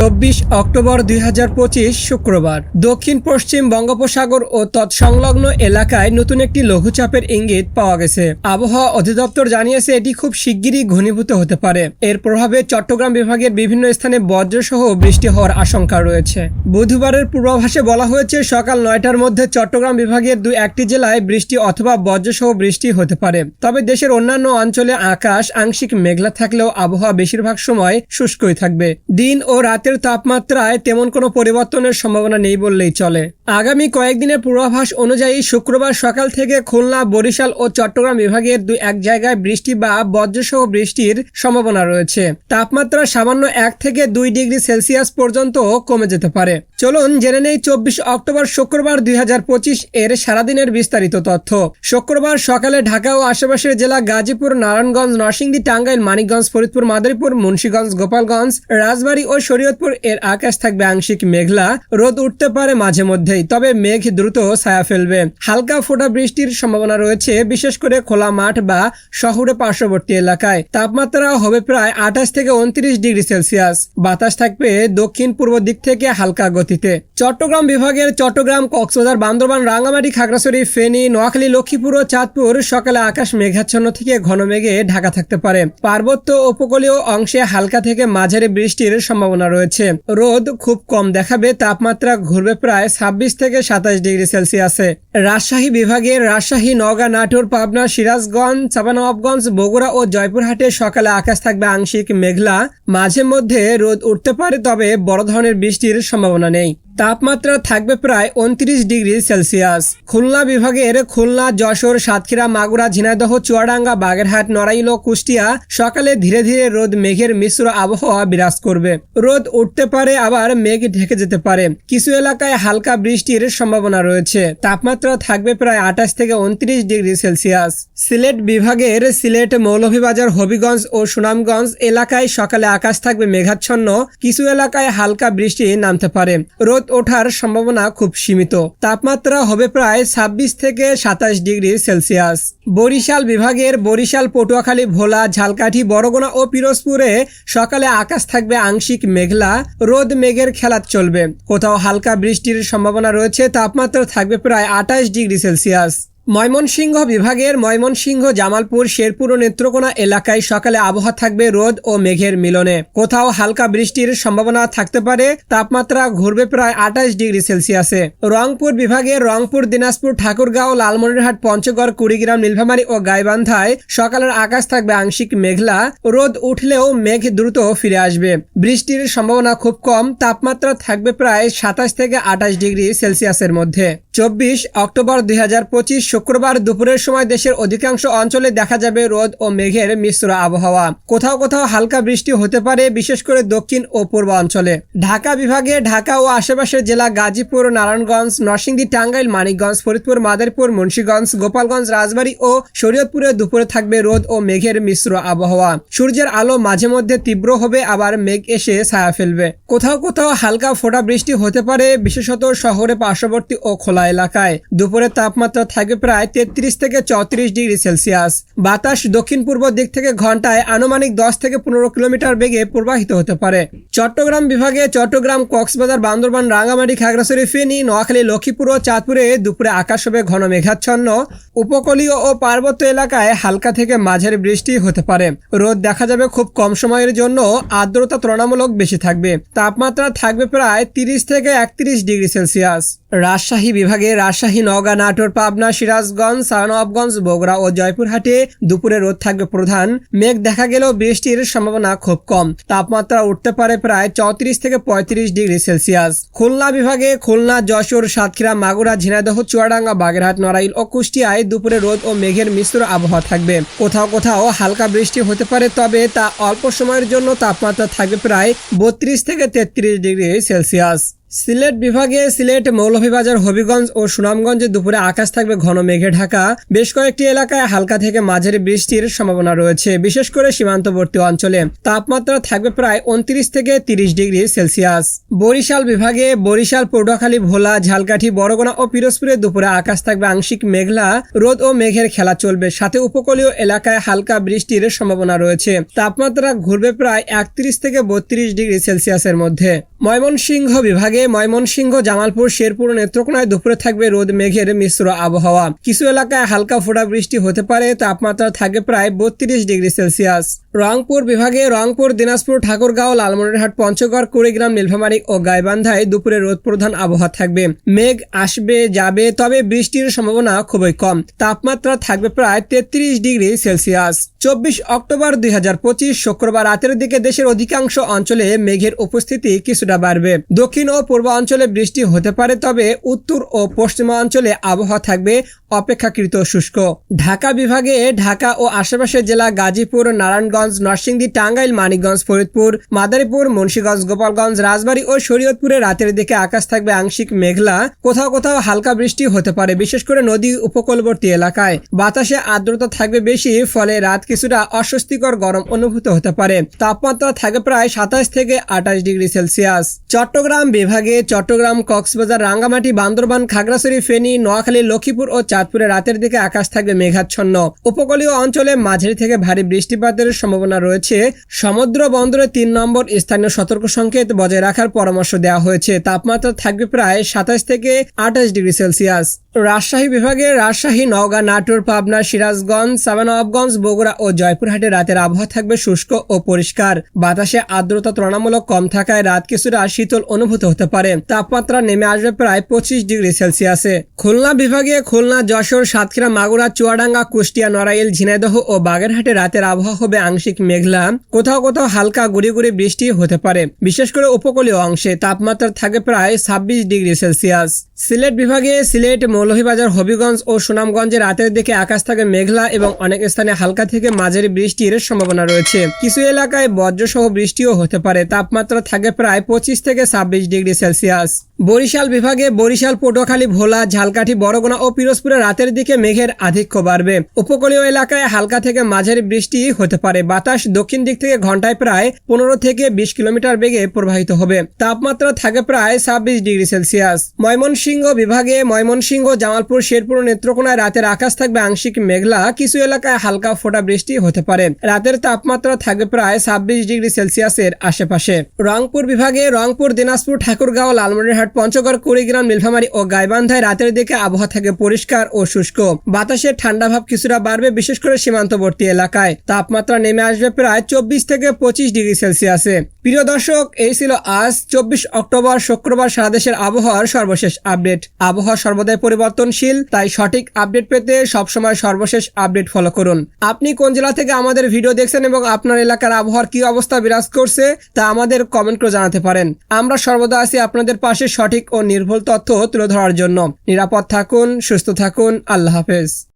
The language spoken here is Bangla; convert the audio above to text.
চব্বিশ অক্টোবর দুই হাজার পঁচিশ শুক্রবার। দক্ষিণ, পশ্চিম বঙ্গোপসাগর ও তৎসংলগ্ন এলাকায় নতুন একটি লঘুচাপের ইঙ্গিত পাওয়া গেছে। আবহাওয়া অধিদপ্তর জানিয়েছে এটি খুব শিগগিরই ঘনীভূত হতে পারে। এর প্রভাবে চট্টগ্রাম বিভাগের বিভিন্ন স্থানে বজ্রসহ বৃষ্টি হওয়ার আশঙ্কা রয়েছে। বুধবারের পূর্বাভাসে বলা হয়েছে, সকাল নয়টার মধ্যে চট্টগ্রাম বিভাগের দু একটি জেলায় বৃষ্টি অথবা বজ্রসহ বৃষ্টি হতে পারে। তবে দেশের অন্যান্য অঞ্চলে আকাশ আংশিক মেঘলা থাকলেও আবহাওয়া বেশিরভাগ সময় শুষ্কই থাকবে। দিন ও রাতের তাপমাত্রায় তেমন কোনো পরিবর্তনের সম্ভাবনা নেই বললেই চলে। আগামী কয়েকদিনের পূর্বাভাস অনুযায়ী শুক্রবার সকাল থেকে খুলনা, বরিশাল ও চট্টগ্রাম বিভাগের দুই এক জায়গায় বৃষ্টি বা বজ্রসহ বৃষ্টির সম্ভাবনা রয়েছে। তাপমাত্রা সামান্য এক থেকে দুই ডিগ্রি সেলসিয়াস পর্যন্ত কমে যেতে পারে। চলুন জেনে নেই চব্বিশ অক্টোবর শুক্রবার দুই হাজার পঁচিশ এর সারাদিনের বিস্তারিত তথ্য। শুক্রবার সকালে ঢাকা ও আশেপাশের জেলা গাজীপুর, নারায়ণগঞ্জ, নরসিংদী, টাঙ্গাইল, মানিকগঞ্জ, ফরিদপুর, মাদারীপুর, মুন্সীগঞ্জ, গোপালগঞ্জ, রাজবাড়ী ও শরীয়তপুর এর আকাশ থাকবে আংশিক মেঘলা। রোদ উঠতে পারে মাঝে মধ্যেই, তবে মেঘ দ্রুত ছায়া ফেলবে। হালকা ফোঁটা বৃষ্টির সম্ভাবনা রয়েছে, বিশেষ করে খোলা মাঠ বা শহরে পার্শ্ববর্তী এলাকায়। তাপমাত্রা হবে প্রায় আঠাশ থেকে উনত্রিশ ডিগ্রি সেলসিয়াস। বাতাস থাকবে দক্ষিণ পূর্ব দিক থেকে হালকা গতিতে। চট্টগ্রাম বিভাগের চট্টগ্রাম, কক্সবাজার, বান্দরবান, রাঙ্গামাটি, খাগড়াছড়ি, ফেনী, নোয়াখালী, লক্ষ্মীপুর ও চাঁদপুর সকালে আকাশ মেঘাচ্ছন্ন থেকে ঘন মেঘে ঢাকা থাকতে পারে। পার্বত্য উপকূলীয় অংশে হালকা থেকে মাঝারি বৃষ্টির সম্ভাবনা রয়েছে। রোদ খুব কম দেখাবে, তাপমাত্রা ঘুরবে প্রায় ছাব্বিশ থেকে সাতাশ ডিগ্রি সেলসিয়াসে। রাজশাহী বিভাগের রাজশাহী, নওগাঁ, নাটোর, পাবনা, সিরাজগঞ্জ চাপানবাবগঞ্জ বগুড়া ও জয়পুরহাটে সকালে আকাশ থাকবে আংশিক মেঘলা। মাঝে মধ্যে রোদ উঠতে পারে, তবে বড় ধরনের বৃষ্টির সম্ভাবনা নেই। তাপমাত্রা থাকবে প্রায় উনত্রিশ ডিগ্রি সেলসিয়াস। খুলনা বিভাগের খুলনা, যশোর, সাতক্ষীরা, মাগুরা, ঝিনাইদহ, চুয়াডাঙ্গা, বাগেরহাট, নড়াইল কুষ্টিয়া সকালে ধীরে ধীরে রোদ, মেঘের মিশ্র আবহাওয়া বিরাজ করবে। রোদ উঠতে পারে, আবার মেঘ ঢেকে যেতে পারে। কিছু এলাকায় হালকা বৃষ্টির সম্ভাবনা রয়েছে। তাপমাত্রা থাকবে প্রায় আঠাশ থেকে উনত্রিশ ডিগ্রি সেলসিয়াস। সিলেট বিভাগের সিলেট মৌলভীবাজার, হবিগঞ্জ ও সুনামগঞ্জ এলাকায় সকালে আকাশ থাকবে মেঘাচ্ছন্ন। কিছু এলাকায় হালকা বৃষ্টি নামতে পারে। রোদ ওঠার সম্ভাবনা খুব সীমিত। তাপমাত্রা হবে প্রায় ছাব্বিশ থেকে সাতাশ ডিগ্রি সেলসিয়াস। বরিশাল বিভাগের বরিশাল, পটুয়াখালী, ভোলা, ঝালকাঠি, বরগুনা ও পিরোজপুরে সকালে আকাশ থাকবে আংশিক মেঘলা। রোদ মেঘের খেলা চলবে। কোথাও হালকা বৃষ্টির সম্ভাবনা রয়েছে। তাপমাত্রা থাকবে প্রায় আঠাশ ডিগ্রি সেলসিয়াস। ময়মনসিংহ বিভাগের ময়মনসিংহ, জামালপুর, শেরপুর ও নেত্রকোনা এলাকায় সকালে আবহাওয়া থাকবে রোদ ও মেঘের মিলনে। কোথাও হালকা বৃষ্টির সম্ভাবনা থাকতে পারে, তাপমাত্রা ঘুরবে প্রায় আঠাশ ডিগ্রি সেলসিয়াসে। রংপুর বিভাগের রংপুর, দিনাজপুর, ঠাকুরগাঁও, লালমনিরহাট, পঞ্চগড়, কুড়িগ্রাম, নীলফামারী ও গাইবান্ধায় সকালের আকাশ থাকবে আংশিক মেঘলা। রোদ উঠলেও মেঘ দ্রুত ফিরে আসবে। বৃষ্টির সম্ভাবনা খুব কম, তাপমাত্রা থাকবে প্রায় সাতাশ থেকে আঠাশ ডিগ্রি সেলসিয়াসের মধ্যে। চব্বিশ অক্টোবর দুই হাজার পঁচিশ শুক্রবার দুপুরের সময় দেশের অধিকাংশ অঞ্চলে দেখা যাবে রোদ ও মেঘের মিশ্র আবহাওয়া। কোথাও কোথাও হালকা বৃষ্টি হতে পারে, বিশেষ করে দক্ষিণ ও পূর্ব অঞ্চলে। ঢাকা বিভাগে ঢাকা ও আশেপাশের জেলা গাজীপুর, নারায়ণগঞ্জ, নরসিংদী, টাঙ্গাইল, মানিকগঞ্জ, ফরিদপুর, মাদারীপুর, মুন্সীগঞ্জ, গোপালগঞ্জ, রাজবাড়ী ও শরীয়তপুরে দুপুরে থাকবে রোদ ও মেঘের মিশ্র আবহাওয়া। সূর্যের আলো মাঝে মধ্যে তীব্র হবে, আবার মেঘ এসে ছায়া ফেলবে। কোথাও কোথাও হালকা ফোটা বৃষ্টি হতে পারে, বিশেষত শহরে পার্শ্ববর্তী ও খোলা এলাকায়। দুপুরের তাপমাত্রা থাকবে প্রায় তেত্রিশ থেকে চৌত্রিশ ডিগ্রি সেলসিয়াস। বাতাস দক্ষিণ পূর্ব দিক থেকে ঘন্টায় আনুমানিক দশ থেকে পনেরো কিলোমিটার বেগে প্রবাহিত হতে পারে। চট্টগ্রাম বিভাগে চট্টগ্রাম, কক্সবাজার, বান্দরবান, রাঙ্গামাটি, খাগড়াছড়ি, ফেনী, নোয়াখালী, লক্ষ্মীপুর ও চাঁদপুরে দুপুরে আকাশ হবে ঘন মেঘাচ্ছন্ন। উপকূলীয় ও পার্বত্য এলাকায় হালকা থেকে মাঝারি বৃষ্টি হতে পারে। রোদ দেখা যাবে খুব কম সময়ের জন্য। আর্দ্রতা তুলনামূলক বেশি থাকবে। তাপমাত্রা থাকবে প্রায় তিরিশ থেকে একত্রিশ ডিগ্রি সেলসিয়াস। রাজশাহী বিভাগে রাজশাহী, নওগাঁ, নাটোর, পাবনা, সিরাজগঞ্জ সানবগঞ্জ বগুড়া ও জয়পুরহাটে দুপুরে রোদ থাকবে প্রধান। মেঘ দেখা গেলেও বৃষ্টির সম্ভাবনা খুব কম। তাপমাত্রা উঠতে পারে প্রায় চৌত্রিশ থেকে পঁয়ত্রিশ ডিগ্রি সেলসিয়াস। খুলনা বিভাগে খুলনা, যশোর, সাতক্ষীরা, মাগুরা, ঝিনাইদহ, চুয়াডাঙ্গা, বাগেরহাট, নড়াইল ও কুষ্টিয়ায় দুপুরে রোদ ও মেঘের মিশ্র আবহাওয়া থাকবে। কোথাও কোথাও হালকা বৃষ্টি হতে পারে, তবে তা অল্প সময়ের জন্য তাপমাত্রা থাকবে প্রায় বত্রিশ থেকে তেত্রিশ ডিগ্রি সেলসিয়াস। সিলেট বিভাগে সিলেট মৌলভীবাজার, হবিগঞ্জ ও সুনামগঞ্জে দুপুরে আকাশ থাকবে ঘন মেঘে ঢাকা। বেশ কয়েকটি এলাকায় হালকা থেকে মাঝারি বৃষ্টির সম্ভাবনা রয়েছে, বিশেষ করে সীমান্তবর্তী অঞ্চলে। তাপমাত্রা থাকবে প্রায় উনত্রিশ থেকে তিরিশ ডিগ্রি সেলসিয়াস। বরিশাল বিভাগে বরিশাল পটুয়াখালী ভোলা, ঝালকাঠি বরগুনা ও পিরোজপুরে দুপুরে আকাশ থাকবে আংশিক মেঘলা। রোদ ও মেঘের খেলা চলবে। সাথে উপকূলীয় এলাকায় হালকা বৃষ্টির সম্ভাবনা রয়েছে। তাপমাত্রা ঘুরবে প্রায় একত্রিশ থেকে বত্রিশ ডিগ্রি সেলসিয়াসের মধ্যে। ময়মনসিংহ বিভাগে ময়মনসিংহ, জামালপুর, শেরপুর নেত্রকোনায় দুপুরে থাকবে রোদ মেঘের মিশ্র আবহাওয়া। কিছু এলাকায় হালকা ফোটা বৃষ্টি হতে পারে, তাপমাত্রা থাকে প্রায় বত্রিশ ডিগ্রি সেলসিয়াস। রংপুর বিভাগে রংপুর, দিনাজপুর, ঠাকুরগাঁও, লালমনিরহাট, পঞ্চগড়, কুড়িগ্রাম, নীলফামারী ও গাইবান্ধায় দুপুরে রোদ প্রধান আবহাওয়া থাকবে। মেঘ আসবে, যাবে, তবে বৃষ্টির সম্ভাবনা খুবই কম। তাপমাত্রা থাকবে প্রায় তেত্রিশ ডিগ্রি সেলসিয়াস। চব্বিশ অক্টোবর দুই হাজার পঁচিশ শুক্রবার রাতের দিকে দেশের অধিকাংশ অঞ্চলে মেঘের উপস্থিতি কিছুটা বাড়বে। দক্ষিণ ও পূর্ব অঞ্চলে বৃষ্টি হতে পারে, তবে উত্তর ও পশ্চিমাঞ্চলে আবহাওয়া থাকবে অপেক্ষাকৃত শুষ্ক। ঢাকা বিভাগে, ঢাকা ও আশেপাশের জেলা গাজীপুর, নারায়ণগঞ্জ নরসিংদী, টাঙ্গাইল, মানিকগঞ্জ, ফরিদপুর, মাদারীপুর, মুন্সীগঞ্জ, গোপালগঞ্জ, রাজবাড়ী ও শরীয়তপুরে রাতের দিকে আকাশ থাকবে আংশিক মেঘলা। কোথাও কোথাও হালকা বৃষ্টি হতে পারে, বিশেষ করে নদী উপকূলবর্তী এলাকায়। বাতাসে আর্দ্রতা থাকবে বেশি, ফলে রাত কিছুটা অস্বস্তিকর গরম অনুভূত হতে পারে। তাপমাত্রা থাকে প্রায় সাতাশ থেকে আঠাশ ডিগ্রি সেলসিয়াস। চট্টগ্রাম বিভাগে চট্টগ্রাম, কক্সবাজার, রাঙ্গামাটি, বান্দরবান, খাগড়াছড়ি, ফেনী, নোয়াখালী, লক্ষ্মীপুর ও চাঁদপুরে রাতের দিকে আকাশ থাকবে মেঘাচ্ছন্ন। উপকূলীয় অঞ্চলে মাঝারি থেকে ভারী বৃষ্টিপাতের সম্ভাবনা রয়েছে। সমুদ্র বন্দরে তিন নম্বর স্থানীয় সতর্ক সংকেত বজায় রাখার পরামর্শ দেওয়া হয়েছে। তাপমাত্রা থাকবে প্রায় সাতাশ থেকে আঠাশ ডিগ্রি সেলসিয়াস। রাজশাহী বিভাগে রাজশাহী, নওগাঁ, নাটোর, পাবনা, সিরাজগঞ্জ সাবানবগঞ্জ বগুড়া ও জয়পুরহাটে রাতের আবহাওয়া থাকবে শুষ্ক ও পরিষ্কার। বাতাসে আর্দ্রতা তুলনামূলক কম থাকায় রাত কিছুটা শীতল অনুভূত হতে পারে। তাপমাত্রা নেমে আসবে প্রায় পঁচিশ ডিগ্রি সেলসিয়াসে। খুলনা বিভাগে খুলনা, যশোর, সাতক্ষীরা, মাগুরা, চুয়াডাঙ্গা, কুষ্টিয়া, নড়াইল, ঝিনাইদহ ও বাগেরহাটে রাতের আবহাওয়া হবে আংশিক মেঘলা। কোথাও কোথাও হালকা গুড়ি গুড়ি বৃষ্টি হতে পারে। বিশেষ করে উপকূলীয় অংশে তাপমাত্রা থাকে প্রায় ছাব্বিশ ডিগ্রি সেলসিয়াস। সিলেট বিভাগে সিলেট, মৌলভীবাজার, হবিগঞ্জ ও সুনামগঞ্জে রাতের দিকে আকাশ থাকে মেঘলা এবং অনেক স্থানে হালকা থেকে মাঝারি বৃষ্টির সম্ভাবনা রয়েছে। কিছু এলাকায় বজ্রসহ বৃষ্টিও হতে পারে। তাপমাত্রা থাকে প্রায় পঁচিশ থেকে ছাব্বিশ ডিগ্রি সেলসিয়াস। বরিশাল বিভাগে বরিশাল, পটুয়াখালী, ভোলা, ঝালকাঠি, বরগুনা ও পিরোজপুরে রাতের দিকে মেঘের আধিক্য বাড়বে। উপকূলীয় এলাকায় হালকা থেকে মাঝারি বৃষ্টি হতে পারে। বাতাস দক্ষিণ দিক থেকে ঘন্টায় প্রায় পনেরো থেকে বিশ কিলোমিটার বেগে প্রবাহিত হবে। তাপমাত্রা থাকে প্রায় ছাব্বিশ ডিগ্রি সেলসিয়াস। ময়মনসিংহ বিভাগে ময়মনসিংহ, জামালপুর, শেরপুর নেত্রকোনায় রাতের আকাশ থাকবে আংশিক মেঘলা। কিছু এলাকায় হালকা ফোঁটা বৃষ্টি হতে পারে। রাতের তাপমাত্রা থাকবে প্রায় ছাব্বিশ ডিগ্রি সেলসিয়াসের আশেপাশে। রংপুর বিভাগে রংপুর, দিনাজপুর, ঠাকুরগাঁও, লালমনিরহাট পঞ্চগড়, কুড়িগ্রাম, নীলফামারী ও গাইবান্ধায় রাতের দিকে আবহাওয়া থাকে পরিষ্কার ও শুষ্ক। বাতাসে ঠান্ডা ভাব কিছুটা বাড়বে, বিশেষ করে সীমান্তবর্তী এলাকায়। তাপমাত্রা নেমে আসবে প্রায় চব্বিশ থেকে পঁচিশ ডিগ্রি সেলসিয়াসে। প্রিয় দর্শক, এই ছিল আজ, চব্বিশ অক্টোবর, শুক্রবার সারা দেশের আবহাওয়ার সর্বশেষ আপডেট। আবহাওয়া সর্বদাই পরিবর্তনশীল, তাই সঠিক আপডেট পেতে সবসময় সর্বশেষ আপডেট ফলো করুন। আপনি কোন জেলা থেকে আমাদের ভিডিও দেখছেন এবং আপনার এলাকার আবহাওয়ার কি অবস্থা বিরাজ করছে, তা আমাদের কমেন্ট করে জানাতে পারেন। আমরা সর্বদা আছি আপনাদের পাশে সঠিক ও নির্ভুল তথ্য তুলে ধরার জন্য। নিরাপদ থাকুন সুস্থ থাকুন। আল্লাহ হাফেজ।